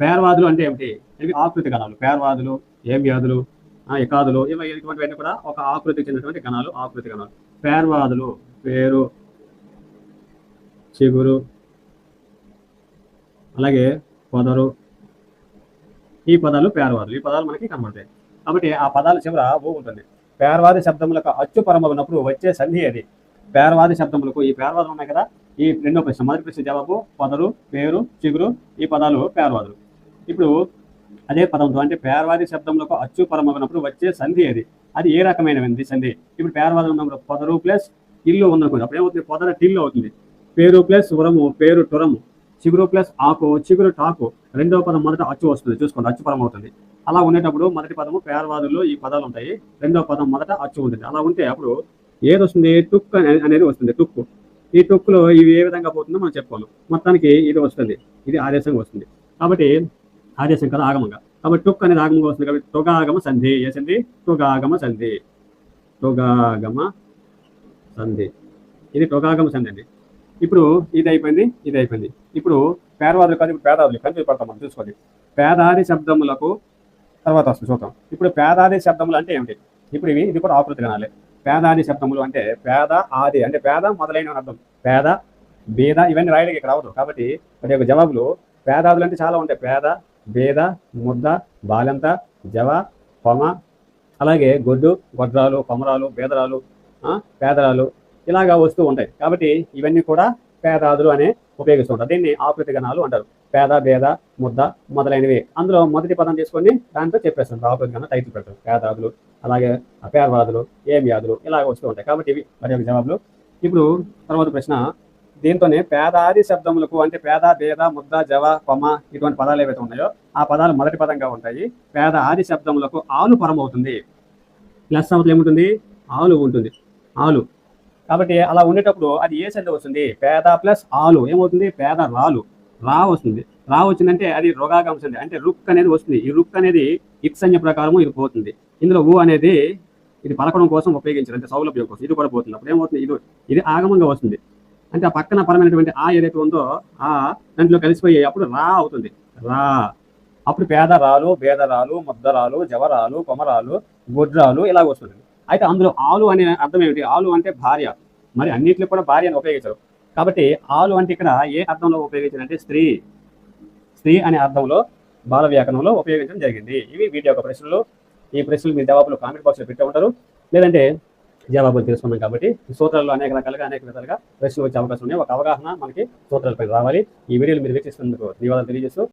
పేర్వాదులు అంటే ఏమిటి? ఇవి ఆకృతి గణాలు. పేర్వాదులు ఏం వ్యాధులు ఆ, ఎకాదులు ఇవి ఇటువంటివన్నీ కూడా ఒక ఆకృతికి చెందినటువంటి గణాలు ఆకృతి గణాలు. పేర్వాదులు పేరు చిగురు అలాగే పొదరు. ఈ పదాలు పేర్వాదులు. ఈ పదాలు మనకి కనబడతాయి. కాబట్టి ఆ పదాల చివర ఓ ఉంటుంది. పేర్వాది శబ్దములకు అచ్చు పరమగునప్పుడు వచ్చే సంధి అది. పేర్వాది శబ్దములకు ఈ పేర్వాదులు ఉన్నాయి కదా. ఈ రెండో ప్రశ్న మొదటి ప్రశ్న జవాబు పొదరు పేరు చిగురు ఈ పదాలు పేర్వాదులు. ఇప్పుడు అదే పదంతో అంటే పేర్వాది శబ్దంలో అచ్చు పరమగినప్పుడు వచ్చే సంధి అది అది ఏ రకమైనది సంధి? ఇప్పుడు పేర్వాదం ఉన్నప్పుడు పొదరు ప్లస్ ఇల్లు ఉన్నప్పుడు అప్పుడు ఏమవుతుంది? పొదర టిల్లు అవుతుంది. పేరు ప్లస్ ఉరము పేరు టురము చిగురు ప్లస్ ఆకు చిగురు టాకు రెండవ పదం మొదట అచ్చు వస్తుంది. చూసుకోండి అచ్చు పదం అవుతుంది. అలా ఉండేటప్పుడు మొదటి పదము పేర్వాదుల్లో ఈ పదాలు ఉంటాయి. రెండవ పదం మొదట అచ్చు ఉంటుంది. అలా ఉంటే అప్పుడు ఏది వస్తుంది టుక్ అనేది వస్తుంది. టుక్కు. ఈ టుక్కులో ఇవి ఏ విధంగా పోతుందో మనం చెప్పుకోవాలి. మొత్తానికి ఇది వస్తుంది. ఇది ఆదేశంగా వస్తుంది. కాబట్టి ఆదేశం కదా ఆగమంగా. కాబట్టి టొక్ అనేది ఆగమంగా వస్తుంది కాబట్టి తొగాగమ సంధి. ఏ సంధి? తొగాగమ సంధి. తొగాగమ సంధి. ఇది తొగాగమ సంధి అండి. ఇప్పుడు ఇది అయిపోయింది ఇది అయిపోయింది. ఇప్పుడు పేదవాదులు కాదు ఇప్పుడు పేదాదులు కనిపి పడతాం మనం చూసుకోండి. పేదాది శబ్దములకు తర్వాత వస్తుంది చూద్దాం. ఇప్పుడు పేదాది శబ్దములు అంటే ఏమిటి? ఇప్పుడు ఇవి ఇది కూడా ఆకృతి కనాలి. పేదాది శబ్దములు అంటే పేద ఆది అంటే పేద మొదలైన అర్థం. పేద బేద ఇవన్నీ రాయడానికి ఇక్కడ రావద్దు. కాబట్టి వాటి యొక్క జవాబులు పేదాదులు అంటే చాలా ఉంటాయి. పేద బేద ముద్ద బాలంత జవ కొమ అలాగే గొడ్డు గొడ్రాలు కొమరాలు బేదరాలు ఆ, పేదరాలు ఇలాగా వస్తూ ఉంటాయి. కాబట్టి ఇవన్నీ కూడా పేదాదులు అనే ఉపయోగిస్తుంటారు దీన్ని ఆకృతి గణాలు అంటారు. పేద భేద ముద్ద మొదలైనవి. అందులో మొదటి పదం తీసుకొని దాంతో చెప్పేస్తాను. ఆకృతి గణ టైటిల్ పెడతారు పేదాదులు అలాగే అపేర్వాదులు ఏం వ్యాధులు ఇలాగ వస్తూ ఉంటాయి. కాబట్టి ఇవి మరి యొక్క జవాబులు. ఇప్పుడు తర్వాత ప్రశ్న దీంతోనే పేదాది శబ్దములకు అంటే పేద భేద ముద్ద జవ కొమ ఇటువంటి పదాలు ఏవైతే ఉన్నాయో ఆ పదాలు మొదటి పదంగా ఉంటాయి. పేద ఆది శబ్దములకు ఆలు పరం అవుతుంది ప్లస్ అవతల ఏముంటుంది? ఆలు ఉంటుంది. ఆలు. కాబట్టి అలా ఉండేటప్పుడు అది ఏ సంధి వస్తుంది? పేద ప్లస్ ఆలు. ఏమవుతుంది? పేద రాలు. రా వస్తుంది. రా వచ్చిందంటే అది రోగాగం అంటే రుక్ అనేది వస్తుంది. ఈ రుక్ అనేది ఇత్సంజ్ఞ ప్రకారం ఇది పోతుంది. ఇందులో ఊ అనేది ఇది పలకడం కోసం ఉపయోగించారు. అంటే సౌలభ్యం కోసం. ఇది కూడా పోతుంది. అప్పుడు ఏమవుతుంది? ఇది ఇది ఆగమంగా వస్తుంది. అంటే ఆ పక్కన పరమైనటువంటి ఆ ఏదైతే ఉందో ఆ దాంట్లో కలిసిపోయి అప్పుడు రా అవుతుంది. రా. అప్పుడు పేదరాలు బేదరాలు ముద్దరాలు జవరాలు కొమరాలు గుడ్రాలు ఇలాగ వస్తుంది. అయితే అందులో ఆలు అనే అర్థం ఏమిటి? ఆలు అంటే భార్య. మరి అన్నింటిలో కూడా భార్య అని ఉపయోగించరు. కాబట్టి ఆలు అంటే ఇక్కడ ఏ అర్థంలో ఉపయోగించారంటే స్త్రీ స్త్రీ అనే అర్థంలో బాల వ్యాకరణంలో ఉపయోగించడం జరిగింది. ఇవి వీటి యొక్క ప్రశ్నలు. ఈ ప్రశ్నలు మీ జవాబులు కామెంట్ బాక్స్లో పెట్టే ఉంటారు. లేదంటే జవాబులు తెలుసుకున్నాం కాబట్టి ఈ సూత్రాల్లో అనేక రకాలుగా అనేక విధాలుగా ప్రశ్నలు వచ్చే అవకాశం ఉన్నాయి. ఒక అవగాహన మనకి సూత్రాలపై రావాలి. ఈ వీడియోలు మీరు వీక్షిస్తున్నందుకు ధన్యవాదాలు తెలియజేస్తూ